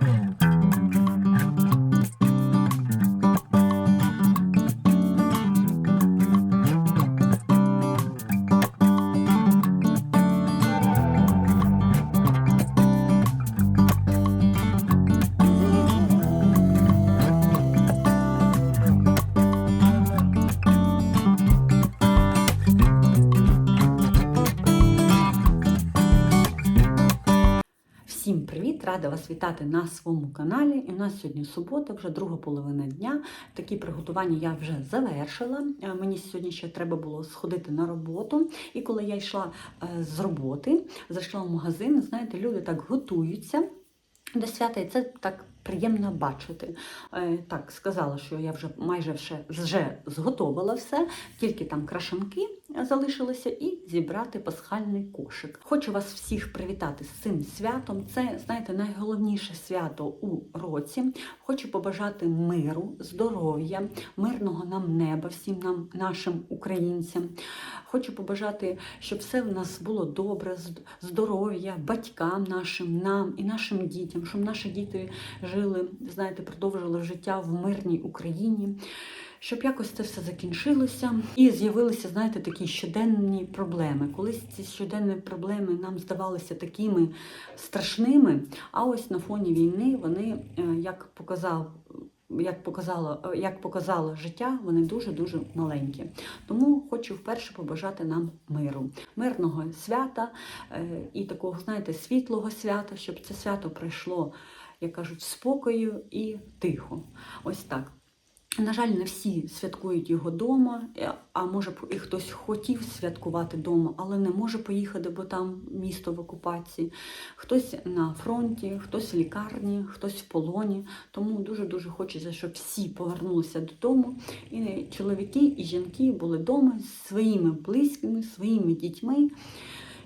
Boom. Всім привіт! Рада вас вітати на своєму каналі. І у нас сьогодні субота, вже друга половина дня. Такі приготування я вже завершила. Е, Мені сьогодні ще треба було сходити на роботу. І коли я йшла е, з роботи, зайшла в магазин, знаєте, люди так готуються до свята, і це так приємно бачити. Е, Так, сказала, що я вже майже вже, зготовила все, тільки там крашанки залишилося і зібрати пасхальний кошик. Хочу вас всіх привітати з цим святом. Це, знаєте, найголовніше свято у році. Хочу побажати миру, здоров'я, мирного нам неба, всім нам, нашим українцям. Хочу побажати, щоб все в нас було добре, здоров'я, батькам нашим, нам і нашим дітям, щоб наші діти жили, знаєте, продовжили життя в мирній Україні. Щоб якось це все закінчилося і з'явилися, знаєте, такі щоденні проблеми. Колись ці щоденні проблеми нам здавалися такими страшними, а ось на фоні війни вони, е, як показав. Як показало, е, як показало життя, вони дуже-дуже маленькі. Тому хочу вперше побажати нам миру, мирного свята е, і такого, знаєте, світлого свята, щоб це свято пройшло, як кажуть, спокою і тихо. Ось так. На жаль, не всі святкують його вдома, а може і хтось хотів святкувати вдома, але не може поїхати, бо там місто в окупації. Хтось на фронті, хтось в лікарні, хтось в полоні. Тому дуже-дуже хочеться, щоб всі повернулися додому. І чоловіки, і жінки були вдома зі своїми близькими, своїми дітьми.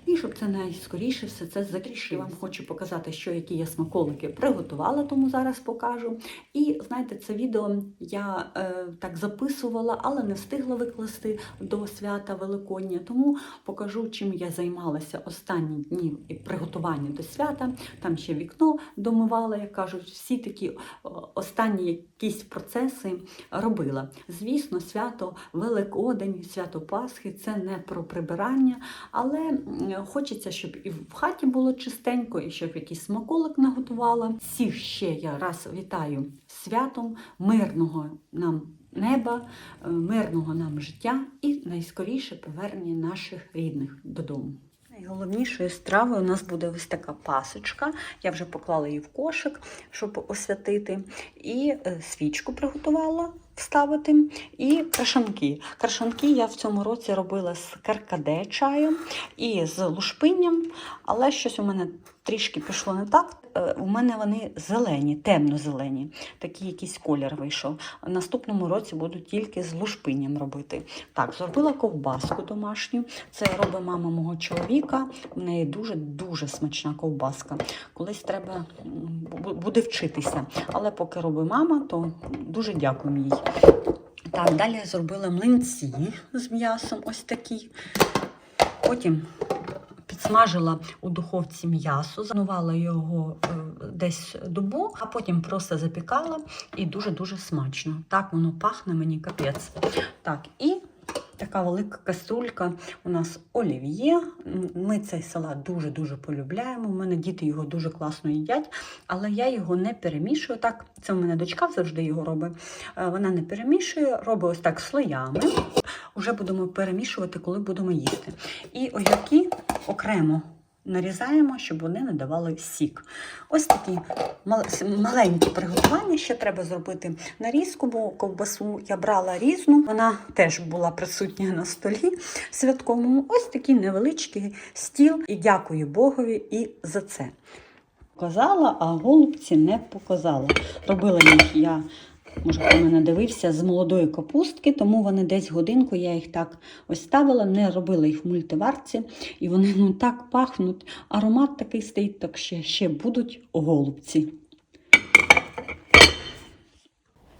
І щоб це найскоріше все це закінчилося. Я вам хочу показати, що які я смаколики приготувала, тому зараз покажу. І знаєте, це відео я е, так записувала, але не встигла викласти до свята Великодня. Тому покажу, чим я займалася останні дні і приготування до свята. Там ще вікно домивала, як кажуть, всі такі останні якісь процеси робила. Звісно, свято Великодень, свято Пасхи це не про прибирання, але хочеться, щоб і в хаті було чистенько, і щоб якийсь смаколик наготувала. Всіх ще я раз вітаю святом, мирного нам неба, е, мирного нам життя і найскоріше повернення наших рідних додому. Найголовнішою стравою у нас буде ось така пасочка. Я вже поклала її в кошик, щоб освятити. І е, свічку приготувала вставити. І крашанки. Крашанки я в цьому році робила з каркаде чаєм і з лушпинням, але щось у мене трішки пішло не так. Е, У мене вони зелені, темно-зелені, такий якийсь колір вийшов. Наступному році буду тільки з лушпинням робити. Так, зробила ковбаску домашню. Це робить мама мого чоловіка. У неї дуже-дуже смачна ковбаска. Колись треба буде вчитися. Але поки робить мама, то дуже дякую їй. Так, далі зробила млинці з м'ясом, ось такі. Потім підсмажила у духовці м'ясо, занувала його е, десь добу, а потім просто запікала і дуже-дуже смачно. Так воно пахне мені капець. Так, і така велика каструлька у нас олів'є. Ми цей салат дуже-дуже полюбляємо. У мене діти його дуже класно їдять, але я його не перемішую. Так, це в мене дочка завжди його робить. Е, Вона не перемішує, робить ось так слоями. Уже будемо перемішувати, коли будемо їсти. І огірки окремо нарізаємо, щоб вони не давали сік. Ось такі мал- маленькі приготування. Ще треба зробити нарізку, бо ковбасу я брала різну. Вона теж була присутня на столі святковому. Ось такий невеличкий стіл. І дякую Богові і за це. Показала, а голубці не показала. Робила їх я може, хто мене дивився, з молодої капустки, тому вони десь годинку я їх так ось ставила, не робила їх в мультиварці, і вони ну так пахнуть. Аромат такий стоїть, так ще, ще будуть голубці.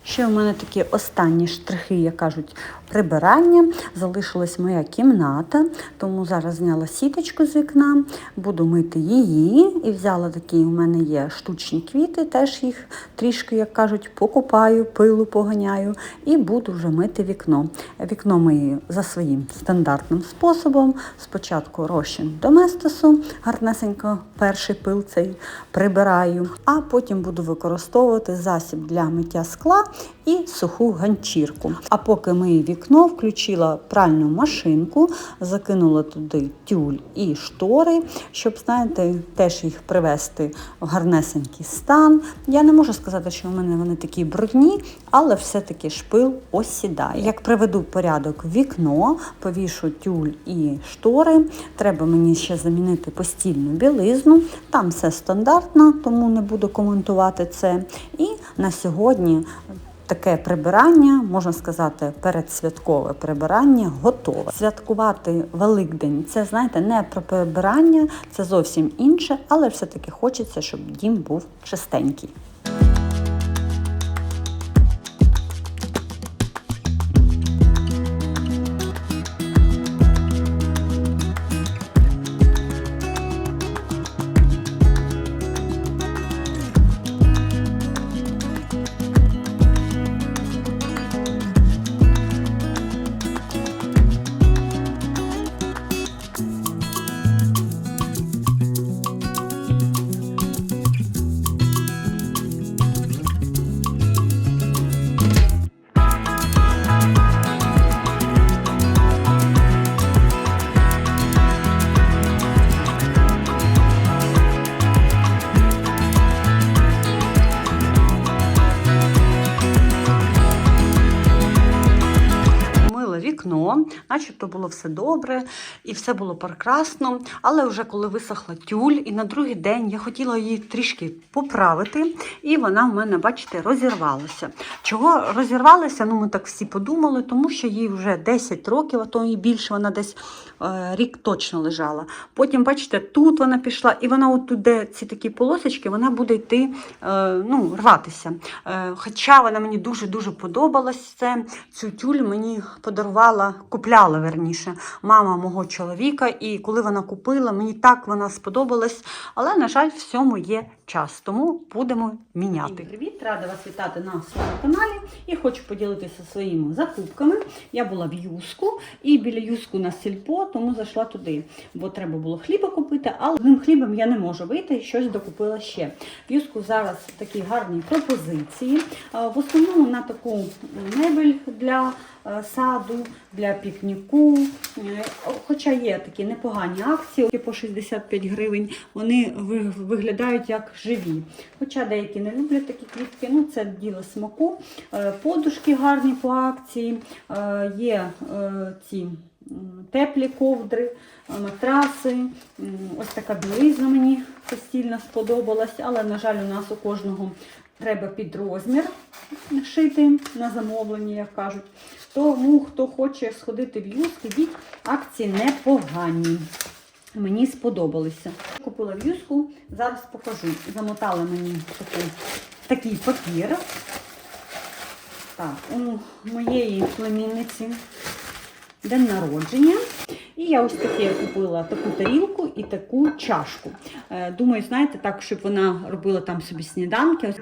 Ще у мене такі останні штрихи, як кажуть, прибирання. Залишилась моя кімната, тому зараз зняла сіточку з вікна, буду мити її. І взяла такі, у мене є штучні квіти, теж їх трішки, як кажуть, покупаю, пилу поганяю і буду вже мити вікно. Вікно мию за своїм стандартним способом. Спочатку розчин доместосу, гарнесенько перший пил цей прибираю, а потім буду використовувати засіб для миття скла і суху ганчірку. А поки мию вікно, включила пральну машинку, закинула туди тюль і штори, щоб, знаєте, теж їх привести в гарнесенький стан. Я не можу сказати, що в мене вони такі брудні, але все-таки шпил осідає. Як приведу порядок вікно, повішу тюль і штори. Треба мені ще замінити постільну білизну. Там все стандартно, тому не буду коментувати це. І на сьогодні таке прибирання, можна сказати, передсвяткове прибирання готове. Святкувати Великдень це, знаєте, не про прибирання, це зовсім інше, але все-таки хочеться, щоб дім був чистенький. Начебто було все добре і все було прекрасно. Але вже коли висохла тюль, і на другий день я хотіла її трішки поправити, і вона в мене, бачите, розірвалася. Чого розірвалася? Ну, ми так всі подумали, тому що їй вже 10 років, а то і більше вона десь е, рік точно лежала. Потім, бачите, тут вона пішла, і вона от тут, ці такі полосочки, вона буде йти, е, ну, рватися. Е, хоча вона мені дуже-дуже подобалась це. Цю тюль мені подарувала, купляла верніше, мама мого чоловіка. І коли вона купила, мені так вона сподобалась. Але, на жаль, всьому є час, тому будемо міняти. Привіт, рада вас вітати на своєму каналі. І хочу поділитися своїми закупками. Я була в Юску, і біля Юску на сільпо, тому зайшла туди, бо треба було хліба купити, але одним хлібом я не можу вийти щось докупила ще. В Юску зараз такі гарні пропозиції. В основному на таку мебель для саду, для пікніку. Е, Хоча є такі непогані акції по 65 гривень, вони виглядають як живі. Хоча деякі не люблять такі квітки, ну це діло смаку. Е, Подушки гарні по акції, е, є е, ці теплі ковдри, е, матраси. Ось така білизна мені постільно сподобалась, але, на жаль, у нас у кожного треба під розмір шити на замовлення, як кажуть. Тому, хто хоче сходити в юск, ідіть, акції непогані. Мені сподобалися. Купила в юску, зараз покажу. Замотали мені таку, такий папір. Так, у моєї племінниці день народження. І я ось таке купила таку тарілку і таку чашку. Е, Думаю, знаєте, так, щоб вона робила там собі сніданки, ось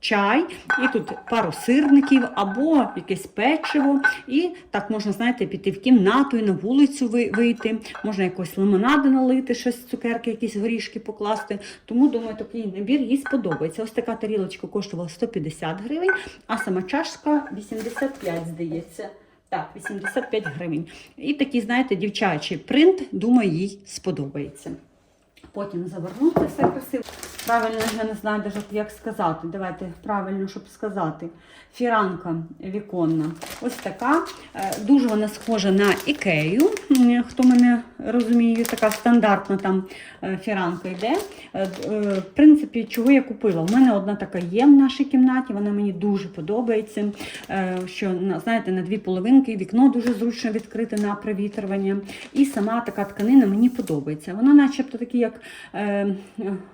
чай, і тут пару сирників або якесь печиво. І так можна, знаєте, піти в кімнату і на вулицю вийти. Можна якось лимонади налити, щось цукерки, якісь горішки покласти. Тому думаю, такий набір їй сподобається. Ось така тарілочка коштувала 150 гривень, а сама чашка 85, здається. Так, 85 гривень. І такий, знаєте, дівчачий принт, думаю, їй сподобається. Потім заверну це все красиво. Правильно, я не знаю навіть, як сказати. Давайте правильно, щоб сказати. Фіранка віконна. Ось така. Е, Дуже вона схожа на ікею. Хто мене розуміє, така стандартна там е, фіранка йде. Е, В принципі, чого я купила? У мене одна така є в нашій кімнаті, вона мені дуже подобається. Що, знаєте, на дві половинки, вікно дуже зручно відкрите на провітрювання. І сама така тканина мені подобається. Вона начебто такий, як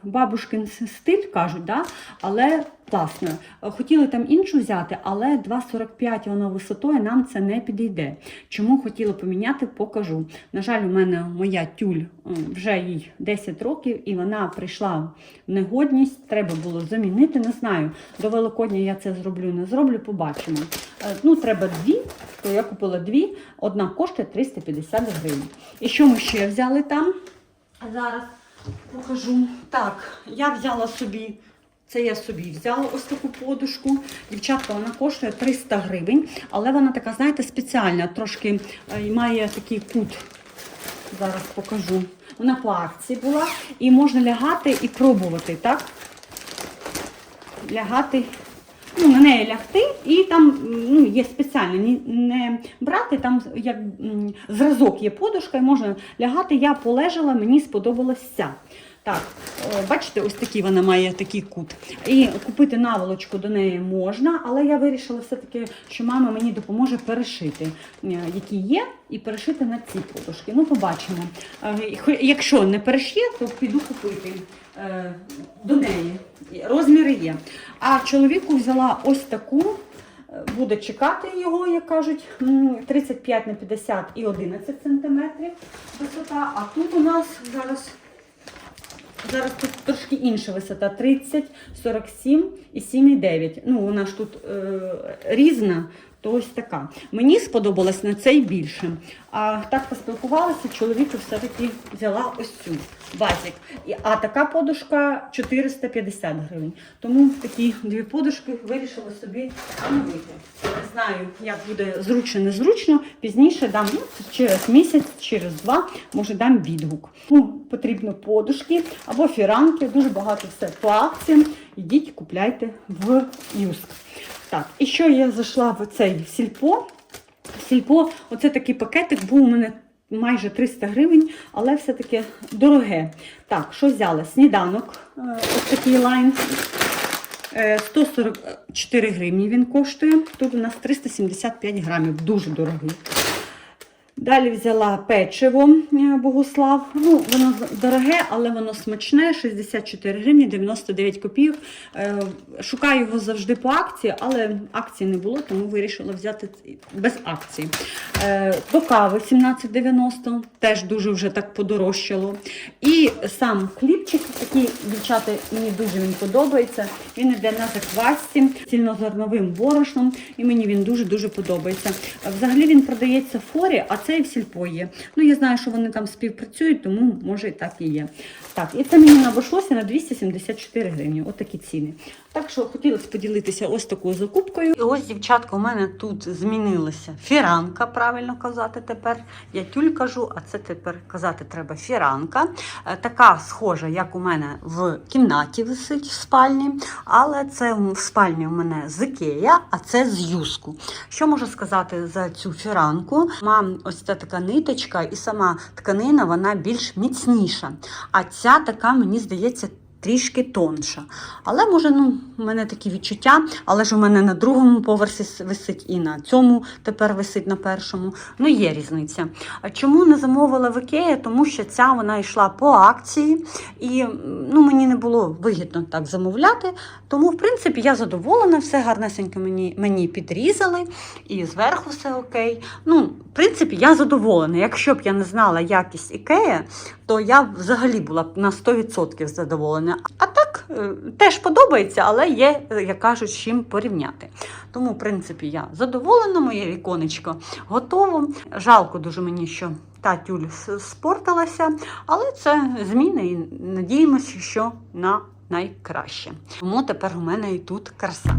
бабушкин стиль, кажуть, да? але класно. Хотіли там іншу взяти, але 2,45 вона висотою нам це не підійде. Чому хотіла поміняти, покажу. На жаль, у мене моя тюль вже їй 10 років, і вона прийшла в негодність. Треба було замінити. Не знаю. До Великодня я це зроблю, не зроблю, побачимо. Е, Ну, треба дві, то я купила дві. Одна коштує 350 гривень. І що ми ще взяли там? Зараз покажу. Так, я взяла собі. Це я собі взяла ось таку подушку. Дівчатка, вона коштує 300 гривень, але вона така, знаєте, спеціальна, трошки е, має такий кут. Зараз покажу. Вона по акції була. І можна лягати і пробувати, так? Лягати, ну, на неї лягти, і там ну, є спеціально не брати, там як зразок є подушка, і можна лягати. Я полежала, мені сподобалася. Так, е, бачите, ось такий вона має такий кут. І купити наволочку до неї можна, але я вирішила все-таки, що мама мені допоможе перешити, е, які є, і перешити на ці подушки. Ну, побачимо. Е, Якщо не перешє, то піду купити до неї. Розміри є. А чоловіку взяла ось таку. Буде чекати його, як кажуть, 35 на 50 і 11 сантиметрів висота. А тут у нас зараз Зараз тут трошки інша висота 30, 47 і 7,9. Ну, вона ж тут е, різна, то ось така. Мені сподобалось на цей більше. А так поспілкувалася, чоловіку все-таки взяла ось цю базик. І, а така подушка 450 гривень. Тому такі дві подушки вирішила собі замовити. Не знаю, як буде зручно, незручно. Пізніше дам ну, через місяць, через два, може дам відгук. Ну, потрібно подушки або фіранки, дуже багато все по акціям. Ідіть, купляйте в Юск. Так, і що я зайшла в цей сільпо. Сільпо, оце такий пакетик був у мене майже 300 гривень, але все-таки дороге. Так, що взяла? Сніданок, е, ось такий лайн. Е, 144 гривні він коштує. Тут у нас 375 грамів, дуже дорогий. Далі взяла печиво е, Богослав. Ну, воно дороге, але воно смачне. 64 гривні 99 копійок. Е, Шукаю його завжди по акції, але акції не було, тому вирішила взяти без акції. Е, До кави 17,90, теж дуже вже так подорожчало. І сам хлібчик, такий, дівчата, мені дуже він подобається. Він йде на заквасці цільнозерновим борошном, і мені він дуже-дуже подобається. Взагалі він продається в форі, а це і в сільпо є. Ну, я знаю, що вони там співпрацюють, тому може і так і є. Так, і це мені обійшлося на 274 гривні. От такі ціни. Так що хотілося поділитися ось такою закупкою. І ось, дівчатка, у мене тут змінилася фіранка, правильно казати тепер. Я тюль кажу, а це тепер казати треба фіранка. Е, Така схожа, як у мене в кімнаті висить в спальні, але це в спальні у мене з Ікея, а це з юску. Що можу сказати за цю фіранку? Мам, ось ця така ниточка, і сама тканина вона більш міцніша. А ця така, мені здається, трішки тонша. Але може, ну, в мене такі відчуття, але ж у мене на другому поверсі висить і на цьому тепер висить на першому. Ну, є різниця. А чому не замовила в Ікеї? Тому що ця вона йшла по акції, і ну, мені не було вигідно так замовляти. Тому, в принципі, я задоволена, все гарнесенько мені, мені підрізали, і зверху все окей. Ну, в принципі, я задоволена. Якщо б я не знала якість Ікея, то я взагалі була б на 100% задоволена. А так е, теж подобається, але є, е, як кажуть, з чим порівняти. Тому, в принципі, я задоволена, моє віконечко готово. Жалко дуже мені, що та тюль спортилася, але це зміни і надіємося, що на найкраще. Тому тепер у мене і тут краса.